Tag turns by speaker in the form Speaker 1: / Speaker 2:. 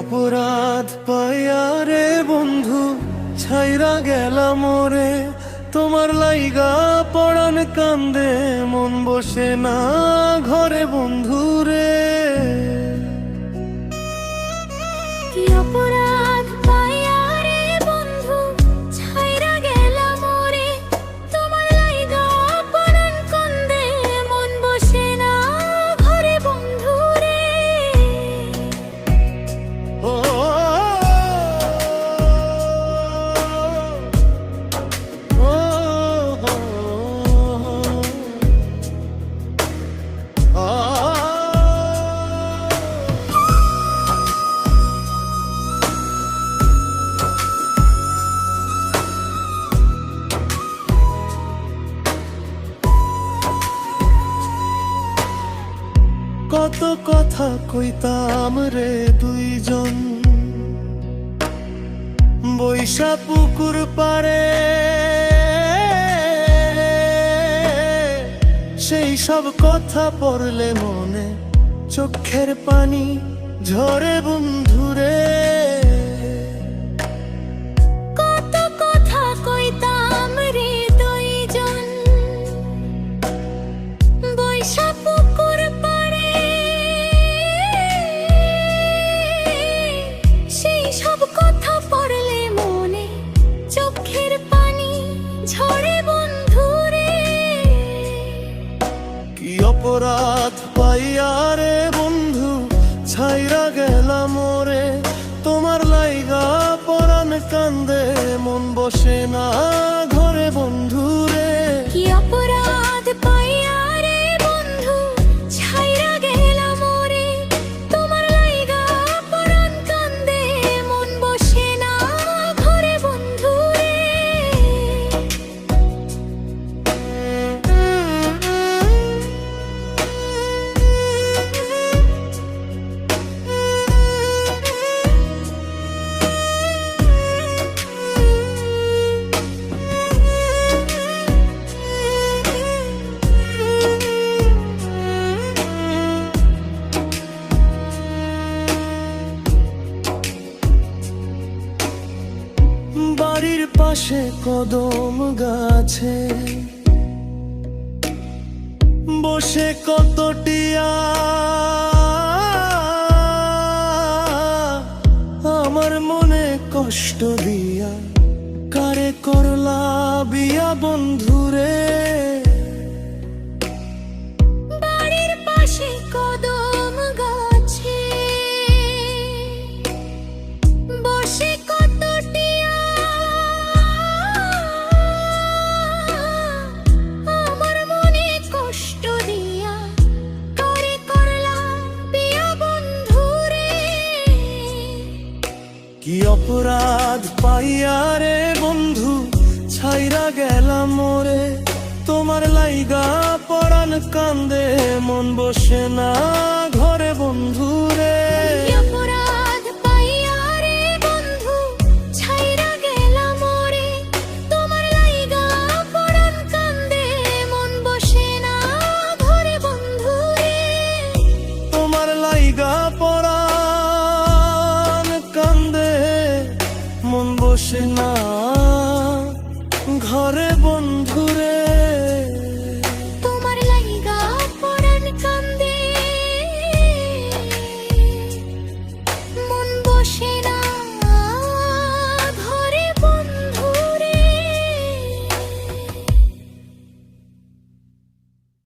Speaker 1: অপরাধ পাইয়া রে বন্ধু, ছাইরা গেলাম মোরে তোমার লাইগা পড়ান কান্দে, মন বসে না ঘরে বন্ধু রে। কত কথা কইতাম রে দুইজন। বৈশা পুকুর পারে সেই সব কথা পড়লে মনে চোখের পানি ঝরে বন্ধুরে অপরাধ পাইয়া রে বন্ধু, ছাইরা গেলাম মোরে তোমার লাইগা পরাণ কান্দে, মন বসে না ঘরে বন্ধু। পাশে কদম গাছে। বসে কতটিয়া আমার মনে কষ্ট দিয়া। কারে করলা বিয়া বন্ধুরে? কি অপরাধ পাইয়া রে বন্ধু? ছাইরা গেলাম মোরে তোমার লাইগা পড়ান কান্দে, মন বসে না ঘরে বন্ধু। Krishna